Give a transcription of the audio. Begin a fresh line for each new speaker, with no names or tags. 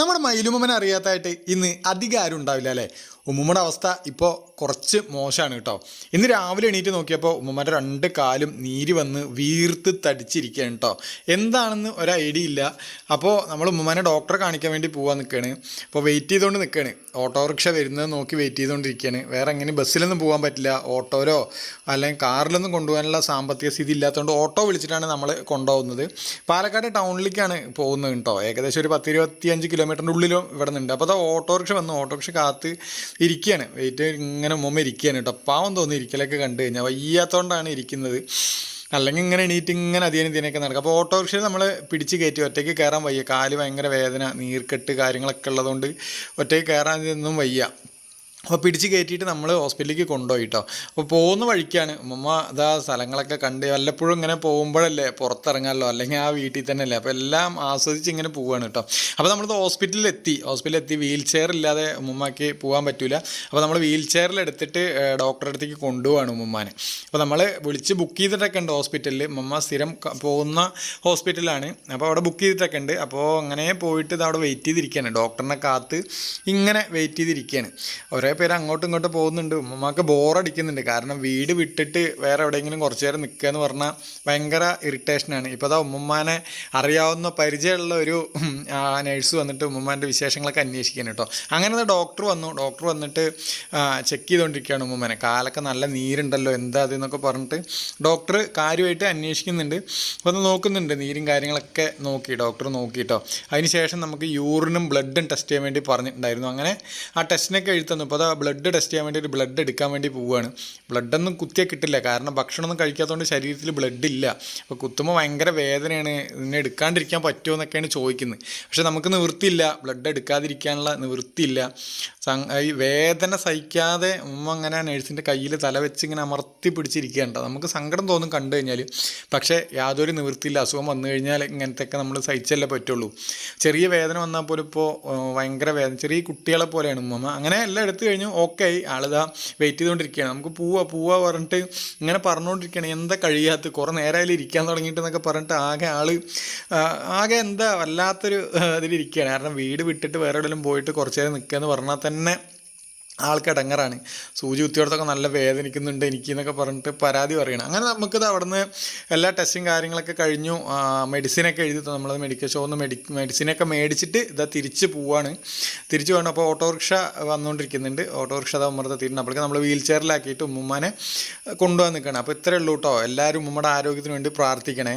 നമ്മുടെ മയിലുമ്മനെ അറിയാത്തായിട്ട് ഇന്ന് അധികം ആരും ഉണ്ടാവില്ല അല്ലേ? ഉമ്മുമ്മയുടെ അവസ്ഥ ഇപ്പോൾ കുറച്ച് മോശമാണ് കേട്ടോ. ഇന്ന് രാവിലെ എണീറ്റ് നോക്കിയപ്പോൾ ഉമ്മമ്മയുടെ രണ്ട് കാലും നീര് വന്ന് വീർത്ത് തടിച്ചിരിക്കുകയാണ് കേട്ടോ. എന്താണെന്ന് ഒരു ഐഡിയ ഇല്ല. അപ്പോൾ നമ്മൾ ഉമ്മമ്മനെ ഡോക്ടറെ കാണിക്കാൻ വേണ്ടി പോകാൻ നിൽക്കുകയാണ് അപ്പോൾ വെയിറ്റ് ചെയ്തുകൊണ്ട് നിൽക്കുകയാണ് ഓട്ടോറിക്ഷ വരുന്നത് നോക്കി വെയിറ്റ് ചെയ്തുകൊണ്ടിരിക്കുകയാണ് വേറെ എങ്ങനെ ബസ്സിലൊന്നും പോകാൻ പറ്റില്ല. ഓട്ടോരോ അല്ലെങ്കിൽ കാറിലൊന്നും കൊണ്ടുപോകാനുള്ള സാമ്പത്തിക സ്ഥിതി ഇല്ലാത്തതുകൊണ്ട് ഓട്ടോ വിളിച്ചിട്ടാണ് നമ്മൾ കൊണ്ടുപോകുന്നത്. പാലക്കാട് ടൗണിലേക്കാണ് പോകുന്നത് കേട്ടോ. ഏകദേശം ഒരു പത്ത് ഇരുപത്തിയഞ്ച് കിലോമീറ്ററിന്റെ ഉള്ളിലും ഇവിടെ നിന്നുണ്ട് അപ്പോൾ അത് ഓട്ടോറിക്ഷ വന്നു ഓട്ടോറിക്ഷ കാത്ത് ഇരിക്കുകയാണ് വെയിറ്റ് ഇങ്ങനെ മുമ്പ് ഇരിക്കുകയാണ് കേട്ടോ. പാവം തോന്നി ഇരിക്കലൊക്കെ കണ്ടു കഴിഞ്ഞാൽ വയ്യാത്തതുകൊണ്ടാണ് ഇരിക്കുന്നത്. അല്ലെങ്കിൽ ഇങ്ങനെ എണീറ്റ് ഇങ്ങനെ അധികം ഇതിനൊക്കെ നടക്കും. അപ്പോൾ ഓട്ടോറിക്ഷയിൽ നമ്മൾ പിടിച്ച് കയറ്റി ഒറ്റയ്ക്ക് കയറാൻ വയ്യ. കാൽ ഭയങ്കര വേദന നീർക്കെട്ട് കാര്യങ്ങളൊക്കെ ഉള്ളതുകൊണ്ട് ഒറ്റയ്ക്ക് കയറാൻ ഇതൊന്നും വയ്യ. അപ്പോൾ പിടിച്ച് കയറ്റിയിട്ട് നമ്മൾ ഹോസ്പിറ്റലിലേക്ക് കൊണ്ടുപോയി കേട്ടോ അപ്പോൾ പോകുന്ന വഴിക്കാണ്. ഉമ്മ അതാ സ്ഥലങ്ങളൊക്കെ കണ്ട് വല്ലപ്പോഴും ഇങ്ങനെ പോകുമ്പോഴല്ലേ പുറത്തിറങ്ങാമല്ലോ അല്ലെങ്കിൽ ആ വീട്ടിൽ തന്നെ അല്ലേ അപ്പോൾ എല്ലാം ആസ്വദിച്ച് ഇങ്ങനെ പോവുകയാണ് കേട്ടോ അപ്പോൾ നമ്മൾ ഹോസ്പിറ്റലിൽ എത്തി ഹോസ്പിറ്റലിൽ എത്തി വീൽ ചെയർ ഇല്ലാതെ ഉമ്മയ്ക്ക് പോകാൻ പറ്റില്ല അപ്പോൾ നമ്മൾ വീൽ ചെയറിൽ എടുത്തിട്ട് ഡോക്ടറെ അടുത്തേക്ക് കൊണ്ടുപോവാണ് ഉമ്മമാനെ അപ്പോൾ നമ്മൾ വിളിച്ച് ബുക്ക് ചെയ്തിട്ടൊക്കെ ഉണ്ട് ഹോസ്പിറ്റലിൽ ഉമ്മ സ്ഥിരം പോകുന്ന ഹോസ്പിറ്റലാണ്. അപ്പോൾ അവിടെ ബുക്ക് ചെയ്തിട്ടൊക്കെ ഉണ്ട്. അപ്പോൾ അങ്ങനെ പോയിട്ട് ഇത് അവിടെ വെയിറ്റ് ചെയ്തിരിക്കുകയാണ്. ഡോക്ടറിനെ കാത്ത് ഇങ്ങനെ വെയിറ്റ് ചെയ്തിരിക്കുകയാണ്. കുറേ പേര് അങ്ങോട്ടും ഇങ്ങോട്ടും പോകുന്നുണ്ട്. ഉമ്മമാക്ക് ബോറടിക്കുന്നുണ്ട് കാരണം വീട് വിട്ടിട്ട് വേറെ എവിടെയെങ്കിലും കുറച്ച് നേരം നിൽക്കുക എന്ന് പറഞ്ഞാൽ ഭയങ്കര ഇറിറ്റേഷനാണ് ഇപ്പോൾ അതാ ഉമ്മമാനെ അറിയാവുന്ന പരിചയമുള്ള ഒരു നേഴ്സ് വന്നിട്ട് ഉമ്മമാന്റെ വിശേഷങ്ങളൊക്കെ അന്വേഷിക്കാൻ കേട്ടോ അങ്ങനെ ഡോക്ടർ വന്നു. ഡോക്ടർ വന്നിട്ട് ചെക്ക് ചെയ്തുകൊണ്ടിരിക്കുകയാണ് ഉമ്മമാനെ കാലൊക്കെ നല്ല നീരുണ്ടല്ലോ എന്താ അത് എന്നൊക്കെ പറഞ്ഞിട്ട് ഡോക്ടർ കാര്യമായിട്ട് അന്വേഷിക്കുന്നുണ്ട്. അപ്പോൾ ഒന്ന് നോക്കുന്നുണ്ട് നീരും കാര്യങ്ങളൊക്കെ നോക്കി. ഡോക്ടർ നോക്കിയിട്ടോ അതിന് ശേഷം നമുക്ക് യൂറിനും ബ്ലഡും ടെസ്റ്റ് ചെയ്യാൻ വേണ്ടി പറഞ്ഞിട്ടുണ്ടായിരുന്നു. അങ്ങനെ ആ ടെസ്റ്റിനൊക്കെ എഴുതുന്നു അപ്പോൾ ബ്ലഡ് ടെസ്റ്റ് ചെയ്യാൻ വേണ്ടി ഒരു ബ്ലഡ് എടുക്കാൻ വേണ്ടി പോവുകയാണ്. ബ്ലഡൊന്നും കുത്തിയാൽ കിട്ടില്ല. കാരണം ഭക്ഷണമൊന്നും കഴിക്കാത്തതുകൊണ്ട് ശരീരത്തിൽ ബ്ലഡ് ഇല്ല. അപ്പോൾ കുത്തുമ്പോൾ ഭയങ്കര വേദനയാണ്. ഇതിനെ എടുക്കാണ്ടിരിക്കാൻ പറ്റുമോ എന്നൊക്കെയാണ് ചോദിക്കുന്നത് പക്ഷേ നമുക്ക് നിവൃത്തിയില്ല. ബ്ലഡ് എടുക്കാതിരിക്കാനുള്ള നിവൃത്തിയില്ല. ഈ വേദന സഹിക്കാതെ ഉമ്മ അങ്ങനെ നേഴ്സിന്റെ കയ്യിൽ തല വെച്ച് ഇങ്ങനെ അമർത്തി പിടിച്ചിരിക്കേണ്ട നമുക്ക് സങ്കടം തോന്നും കണ്ടു കഴിഞ്ഞാൽ പക്ഷേ യാതൊരു നിവൃത്തിയില്ല. അസുഖം വന്നു കഴിഞ്ഞാൽ ഇങ്ങനത്തെയൊക്കെ നമ്മൾ സഹിച്ചല്ലേ പറ്റുള്ളൂ. ചെറിയ വേദന വന്നാൽ പോലും ഇപ്പോൾ ഭയങ്കര വേദന. ചെറിയ കുട്ടികളെ പോലെയാണ് ഉമ്മ. അങ്ങനെ എല്ലാം എടുത്തു കഴിഞ്ഞു. ഓക്കെ ആളിതാ വെയിറ്റ് ചെയ്തുകൊണ്ടിരിക്കുകയാണ്. നമുക്ക് പോവാ പോവാ പറഞ്ഞിട്ട് ഇങ്ങനെ പറഞ്ഞുകൊണ്ടിരിക്കുകയാണ്. എന്താ കഴിയാത്ത? കുറേ നേരമായാലും ഇരിക്കാൻ തുടങ്ങിയിട്ട് എന്നൊക്കെ പറഞ്ഞിട്ട് ആകെ ആൾ ആകെ എന്താ വല്ലാത്തൊരു ഇതിലിരിക്കുകയാണ്. കാരണം വീട് വിട്ടിട്ട് വേറെ എവിടെയെങ്കിലും പോയിട്ട് കുറച്ച് നേരം നിൽക്കുക എന്ന് പറഞ്ഞാൽ തന്നെ ആൾക്ക് ഇടങ്ങറാണ്. സൂചി കുത്തിയോടത്തൊക്കെ നല്ല വേദനിക്കുന്നുണ്ട് എനിക്ക് എന്നൊക്കെ പറഞ്ഞിട്ട് പരാതി പറയണം. അങ്ങനെ നമുക്കിത് അവിടുന്ന് എല്ലാ ടെസ്റ്റും കാര്യങ്ങളൊക്കെ കഴിഞ്ഞു. മെഡിസിനൊക്കെ എഴുതി. നമ്മളത് മെഡിക്കൽ ഷോന്ന് മെഡി മെഡിസിനൊക്കെ മേടിച്ചിട്ട് ഇതാ തിരിച്ച് പോവാണ്. തിരിച്ച് പോകണം അപ്പോൾ ഓട്ടോറിക്ഷ വന്നുകൊണ്ടിരിക്കുന്നുണ്ട് ഓട്ടോറിക്ഷ അതാ തീരുന്നു അപ്പോഴേക്കും നമ്മൾ വീൽ ചെയറിലാക്കിയിട്ട് ഉമ്മുമ്മാനെ കൊണ്ടുപോകാൻ നിൽക്കണം അപ്പോൾ ഇത്രയേ ഉള്ളൂ കേട്ടോ എല്ലാവരും ഉമ്മയുടെ ആരോഗ്യത്തിന് വേണ്ടി പ്രാർത്ഥിക്കണേ.